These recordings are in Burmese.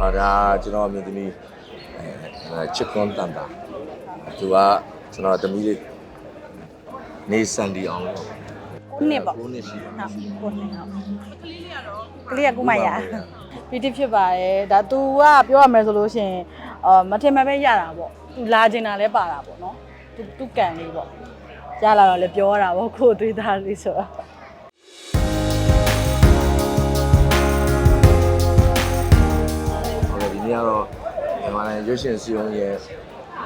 အာဒါကျွန်တော်အမျိုးသမီးအဲချစ်ကွန်တန်တာသူကကျွန်တော်သမီးလေးနေစန်ဒီအောင်လို့ နှစ်ပေါ့ ကိုနှစ်ရှိပါ ဟုတ်ကိုနှစ်ဟုတ်ကလေးကကုမရပီတိဖြစ်ပါတယ်ဒါ तू ကပြောရမယ်ဆိုလို့ရှိရင်အာမထင်မှန်ပဲရတာပေါ့ तू လာကျင်တာလဲပါတာပေါ့နော် तू तू ကန်လေးပေါ့ရလာတော့လဲပြောရတာပေါ့ကိုယ်သွေးသားလေးဆိုတော့ ကဲ့ဒီနေ့ကတော့မြန်မာနိုင်ငံရွှေရှင်စီယုံရဲ့ဆို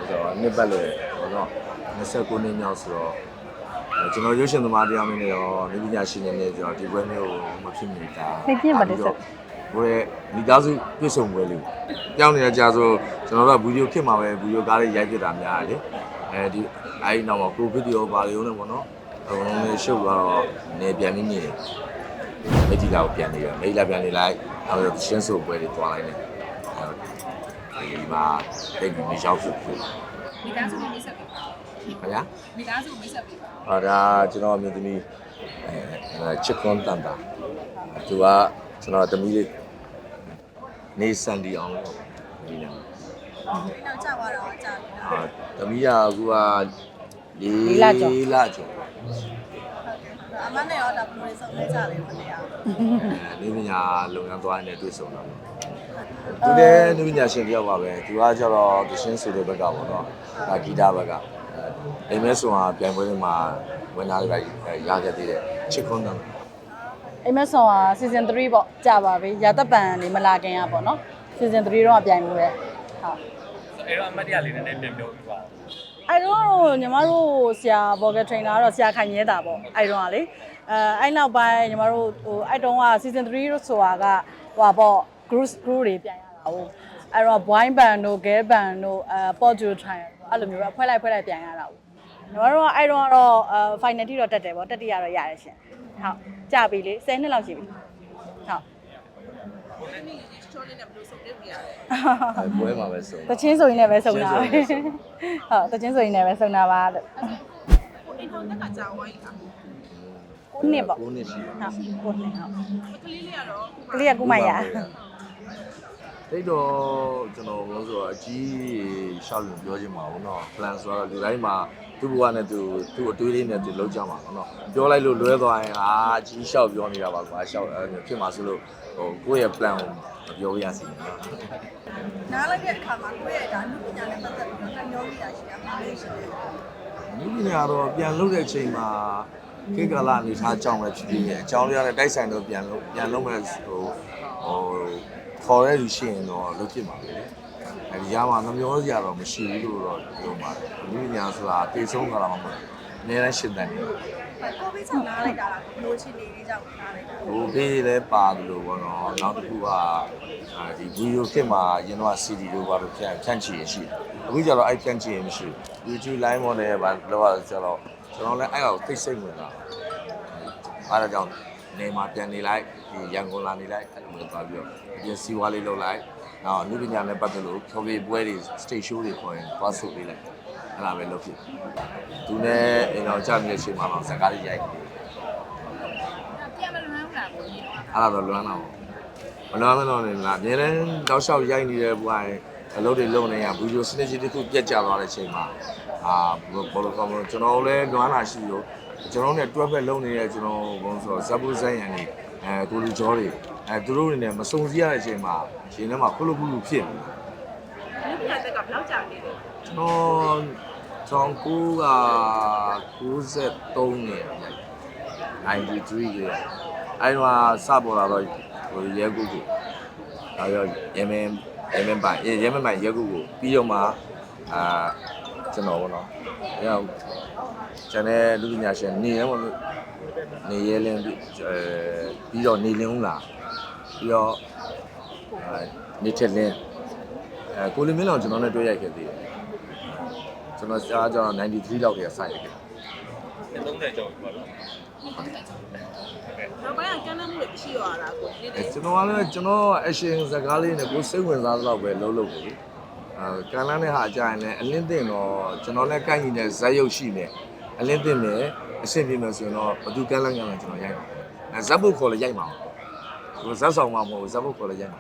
တော့နှစ်ပတ်လေဘောနော်29နှစ်မြောက်ဆိုတော့အဲကျွန်တော်ရွှေရှင်သမားတရားမင်းနဲ့ရောနေပညာရှင်တွေနဲ့ကျွန်တော်ဒီပွဲမျိုးကိုမဖြစ်နေတာနေပြပါလေဆက်ဘိုးရဲ့မိသားစုပြည့်စုံပွဲလေးပေါ့ကြောင်းနေတဲ့ကြာဆိုကျွန်တော်တို့ကဗီဒီယိုခင်မှာပဲဗီဒီယိုကားလေးရိုက်ပြတာများတယ်လေအဲဒီအဲဒီနောက်မှာကိုဗီဒီယိုပါလေးဦးနဲ့ပေါ့နော်အကုန်လုံးလေးရှုပ်သွားတော့နေပြန်ပြီးမြင်မိတီလာကိုပြန်နေရမိလာပြန်နေလိုက်နောက်တော့ရှင်းဆိုပွဲတွေတွားလိုက်နေအဲ ဒီမှာတိတ်ပြီးမရောက်ဘူးခင်မိသားစုကိုမိတ်ဆက်ပေးပါဗျာမိသားစုကိုမိတ်ဆက်ပေးပါအာဒါကျွန်တော်အမျိုးသမီးအဲချစ်ကွန်တန်တာသူကကျွန်တော်သမီးလေးနေစန်ဒီအောင်လို့ဒီနေ့ဒီနောက်ကြာသွားတော့ကြာပြီအာသမီးကအခုကလေးလေးလကျော်လကျော်အမနဲ့ရောဒါဘယ်လိုလဲဆုံးလဲကြတယ်မနေ့ကအဲနေပညာလုံရန်သွားနေတဲ့တွေ့ဆုံတာပေါ့ သူလည်းနေပညာရှင်တယောက်ပါပဲသူကကျတော့တရှင်းဆိုတဲ့ဘက်ကပေါ့နော်ဒါဂီတဘက်ကအိမ်မဲဆိုတာပြန်ပွဲတွေမှာဝင်လာတွေရခဲ့သေးတယ်ချစ်ခွန်းတန်အိမ်မက်ဆောင်က season 3ပေါ့ကြာပါပြီရာသက်ပံနေမလာခင်ရပေါ့နော် season 3တော့ပြိုင်မှုပဲဟုတ်အဲ့တော့အမတ်တရလေးနည်းနည်းပြန်ပြောပြပါဦးအဲ့တော့ညီမတို့ဆရာဘော်ကထရိနာကတော့ဆရာခိုင်ရဲတာပေါ့အဲ့တော့ကလေအဲအဲ့နောက်ပိုင်းညီမတို့ဟိုအဲ့တုန်းက season 3ဆိုတာကဟိုပါပေါ့ group group တွေပြန်ရတာဟုတ်အဲ့တော့ boy band တို့ girl band တို့အဲ pop duo try အဲ့လိုမျိုးပဲဖွဲ့လိုက်ဖွဲ့လိုက်ပြန်ရတာဟုတ်ညီမတို့ကအဲ့တော့ကတော့အဲ final တိတော့တက်တယ်ပေါ့တက်တိရတော့ရတယ်ရှင်ဟုတ်ကြပြီလေ10နှစ်လောက်ရှိပြီဟုတ်အဲ့ဒီချောလေးနဲ့ဘယ်လိုဆုံးပြပြရလဲအဲပွဲမှာပဲဆုံးတချင်းဆိုရင်လည်းပဲစုံတာပဲဟုတ်တချင်းဆိုရင်လည်းပဲစုံတာပါလို့ကိုအိမ်ထောင်တက်ကကြာဝိုင်းတာကိုနှစ်ပေါ့ကိုနှစ်ရှိပါဟုတ်ကိုနှစ်ဟုတ်ကလေးလေးကတော့ကလေးကကုမရ တိတ်တော့ကျွန်တော်ဘုန်းဆိုတော့အကြီးရှောက်လို့ပြောချင်ပါဘူးเนาะ plan ဆိုတော့လူတိုင်းမှာသူ့ဘဝနဲ့သူသူ့အတွေးလေးနဲ့သူလောက်ကြမှာเนาะပြောလိုက်လို့လွဲသွားရင်အာအကြီးရှောက်ပြောနေတာပါကွာရှောက်အဲ့လိုဖြစ်မှာဆိုလို့ဟိုကိုယ့်ရဲ့ plan ကိုမပြောရစီเนาะ နားလိုက်တဲ့အခါမှာကိုယ့်ရဲ့ဒါနုပညာနဲ့ပတ်သက်ပြီးတော့ညောမိတာရှိတာပါလေရှင် ဒီပညာတော့ပြန်လုပ်တဲ့အချိန်မှာ ခေတ်ကာလအနေထားကြောင်းပဲဖြစ်ဖြစ်ရဲ့အကြောင်းတရားနဲ့တိုက်ဆိုင်တော့ပြန်လုပ်ပြန်လုပ်မဲ့ဟိုဟိုခေါ်ရလူရှိရင်တော့လုပ်ဖြစ်ပါလေအဲဒီရမှာမမျောစရာတော့မရှိဘူးလို့တော့ပြောပါတယ်ဒီပညာဆိုတာတေဆုံးကြတာမှမဟုတ်ဘူးအများနဲ့ရှင်းတယ်နေကိုဗစ်ကြောင့်နားလိုက်တာလားဘလို့ချင်နေလေးကြောင့်နားလိုက်တာဟိုဘေးလည်းပါတယ်လို့ပေါ့နော်နောက်တစ်ခုကအဲဒီဗီဒီယိုခစ်မှာရင်တော့ CD တို့ဘာလို့ဖြန့်ဖြန့်ချင်ရရှိတယ်အခုကျတော့အဲ့ဖြန့်ချင်ရမရှိဘူး YouTube line model ဘာလို့လဲဆိုတော့ ကျွန်တော်လည်းအဲ့ဒါကိုသိစိတ်ဝင်တာအားကြောင့်နေမှာပြန်နေလိုက်ဒီရန်ကုန်လာနေလိုက်အဲ့လိုမျိုးသွားပြီးတော့အပြင်စီဝါလေးလုပ်လိုက်နောက်အနုပညာနဲ့ပတ်သက်လို့ဖြောပြပွဲတွေ stage show တွေခေါ်ရင်သွားဆုပ်ပေးလိုက်အဲ့ဒါပဲလုပ်ဖြစ်သူနဲ့အိမ်တော်ကြမြင့်ချိန်မှာတော့ဇာတ်ကားလေးရိုက်တယ်ပြန်မလွမ်းဘူးလားကိုကြီးအဲ့ဒါတော့လွမ်းတော့မလွမ်းမလို့နေလားအများနဲ့တောက်လျှောက်ရိုက်နေတဲ့ဘွားရင်အလုပ်တွေလုပ်နေရဗီဒီယိုစနစ်ကြီးတစ်ခုပြတ်ကျသွားတဲ့ချိန်မှာ အာဘောလုံးကောင်းကျွန်တော်လည်းလွမ်းလာရှိလို့ကျွန်တော်နဲ့တွဲဖက်လုပ်နေတဲ့ကျွန်တော်ဘုံဆိုဇက်ဘူးဇက်ရန်နေအဲကိုလူကျော်တွေအဲသူတို့တွေနဲ့မစုံစည်းရတဲ့အချိန်မှာရှင်ထဲမှာခုလုခုလုဖြစ်နေနုပညာတက်ကဘယ်လောက်ကြာနေလဲကျွန်တော်ကျောင်းကူက93နေ93ရေအဲ့တော့စပေါ်လာတော့ဟိုရဲကူကူနောက်ရောရမင်းရမင်းပိုင်ရမင်းပိုင်ရဲကူကူပြီးတော့မှအာ ကျွန်တော်ဘောနော်အဲ့တော့ကျွန်တော်လူပညာရှင်နေရဲမလို့နေရဲလင်းပြီးအဲပြီးတော့နေလင်းဦးလာပြီးတော့အဲနေထက်လင်းအဲကိုလီမင်းတော်ကျွန်တော်နဲ့တွေ့ရိုက်ခဲ့သေးတယ်ကျွန်တော်စားကျွန်တော်93လောက်တည်းကဆိုင်ရိုက်ခဲ့30ကျော်ပြီပါတော့နောက်ပိုင်းကကမ်းလှမ်းမှုတွေမရှိရတာကိုနေ့အဲနေ့ကျွန်တော်ကလည်းကျွန်တော်အရှင်စကားလေးနဲ့ကိုယ်စိတ်ဝင်စားသလောက်ပဲလုံးလုံးကိုအဲ ကန်လန်းတဲ့ဟာအကြရင်လည်းအလင်းတင်တော့ကျွန်တော်လည်းကိုက်ညီတဲ့ဇက်ရုပ်ရှိနေအလင်းတင်တယ်အဆင်ပြေမယ်ဆိုရင်တော့ဘသူကန်လန်းကန်လန်းကျွန်တော်ရိုက်ပါအဲဇက်ဘုတ်ခေါ်လည်းရိုက်ပါအောင်ဟိုဇက်ဆောင်မှမဟုတ်ဇက်ဖို့ခေါ်လိုက်ကြမှာ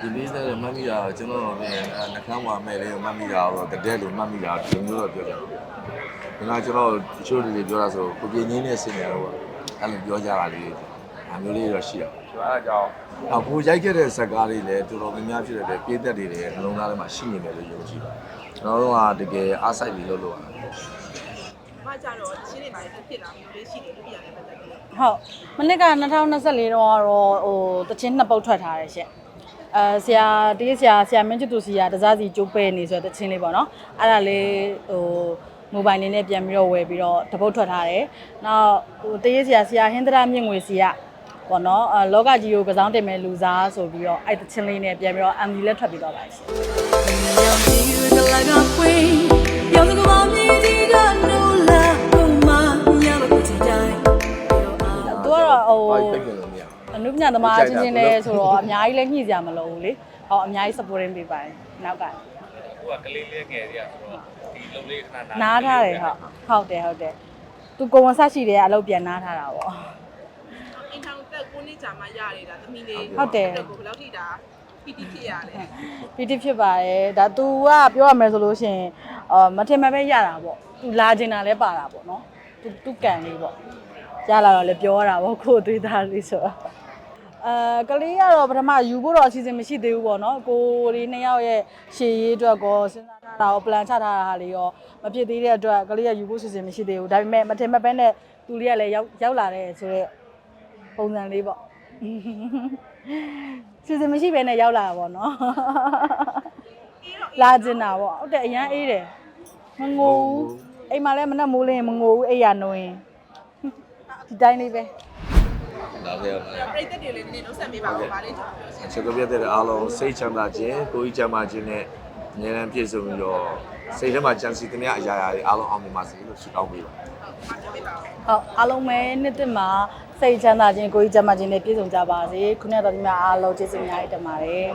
ဒီလေးတဲ့မမီတာကျွန်တော်တို့လည်းနှကမ်းဝါမဲ့လေးမမီတာတော့တတဲ့လို့မမီတာဒီမျိုးတော့ပြောကြတယ်ဒီကကျွန်တော်တချို့တွေပြောတာဆိုကိုပြင်းကြီးနဲ့ဆင်နေတော့အဲ့လိုပြောကြတာလေးအမျိုးလေးတော့ရှိတယ် ဆိုတော့အဲကြောင့်အခုရိုက်ခဲ့တဲ့ဇက်ကားလေးလည်းတော်တော်များများဖြစ်တဲ့ပြည်သက်တွေလည်းနှလုံးသားထဲမှာရှိနေတယ်လို့ယုံကြည်ပါတယ်ကျွန်တော်တို့ကတကယ်အားစိုက်ပြီးလုပ်လို့ရတယ်မကြတော့ရှင်းနေပါလေဖြစ်လာမျိုးလေးရှိတယ်လူပြန်နေပတ်သက်ပြီးဟုတ်မနစ်က2024တော့ကတော့ဟိုတချင်းနှစ်ပုတ်ထွက်ထားတယ်ရှင့်အဲဆရာတေးဆရာဆရာမင်းချစ်သူစီကတစားစီကျိုးပဲနေဆိုတဲ့တချင်းလေးပေါ့နော်အဲ့ဒါလေးဟိုမိုဘိုင်းလေးနဲ့ပြန်ပြီးတော့ဝယ်ပြီးတော့တပုတ်ထွက်ထားတယ်နောက်ဟိုတေးဆရာဆရာဟင်္ဒရာမြင့်ငွေစီက ပေါ့နော်အဲလောကကြီးကိုကစားတင်မဲ့လူစားဆိုပြီးတော့အဲ့တချင်းလေးနဲ့ပြန်ပြီးတော့ MV လက်ထွက်ပြီးတော့ပါရှင်သူကတော့ဟိုဘာပြိုင်နေလို့မရအနုပညာသမားချင်းချင်းလဲဆိုတော့အများကြီးလည်းညှိစရာမလိုဘူးလေဟောအများကြီး supporting ပေးပါတယ်နောက်ကသူကကလေးလေးငယ်တွေကဆိုတော့ဒီလုံလေးခဏနာနားထားတယ်ဟုတ်ဟုတ်တယ်ဟုတ်တယ်သူကိုဝန်ဆက်ရှိတယ်အလုပ်ပြန်နားထားတာပေါ့အင်ထော င်တက်ကိုနှစ်ကြာမှရနေတာသမီးလေး ဟုတ်တယ် ကိုဘယ်လောက်ထိတာပီတိဖြစ်ရလဲ ပီတိဖြစ်ပါတယ်ဒါ तू ကပြောရမယ်ဆိုလို့ရှိရင်အာမထင်မှတ်ပဲရတာပေါ့ तू လာကျင်တာလဲပါတာပေါ့နော် तू तू ကန်လေးပေါ့ရလာတော့လဲပြောရတာပေါ့ကိုယ်သွေးသားလေးဆိုတော့အဲကလေးကတော့ပထမယူဖို့တော့အစီအစဉ်မရှိသေးဘူးပေါ့နော်ကိုလေးနှစ်ယောက်ရဲ့ရှေ့ရေးအတွက်ကောစဉ်းစားထားတာရော plan ချထားတာဟာလေးရောမဖြစ်သေးတဲ့အတွက်ကလေးကယူဖို့အစီအစဉ်မရှိသေးဘူးဒါပေမဲ့မထင်မှတ်ပဲနဲ့သူလေးကလည်းရောက်ရောက်လာတဲ့ဆိုတော့ ပုံစံလေးပေါ့စီစဉ်မရှိဘဲနဲ့ရောက်လာတာပေါ့နော်လာကျင်တာပေါ့ဟုတ်တယ်အရန်အေးတယ်မငိုဘူးအိမ်မှာလည်းမနဲ့မိုးလင်းရင်မငိုဘူးအိမ်ရနိုးရင်ဒီတိုင်းလေးပဲဒါလည်းပြိသက်တွေလေးနည်းနည်းနှုတ်ဆက်ပေးပါဦးဗာလေးကျွန်တော်ပြောချင်ချက်တော့ပြတဲ့အားလုံးစိတ်ချမ်းသာခြင်းကိုယ်ကြီးချမ်းသာခြင်းနဲ့ဉာဏ်ပြည့်စုံပြီးတော့စိတ်ထဲမှာကြံစီသမျှအရာရာတွေအားလုံးအောင်မြင်ပါစေလို့ဆုတောင်းပေးပါဟုတ်မှတ်ပေးပါဦးဟုတ်အားလုံးပဲနှစ်တစ်မှာ စိတ်ချမ်းသာခြင်းကိုယ်ကြီးချမ်းသာခြင်းနဲ့ပြည့်စုံကြပါစေခုနကတော့ဒီမှာအားလုံးကျေးဇူးအများကြီးတင်ပါတယ်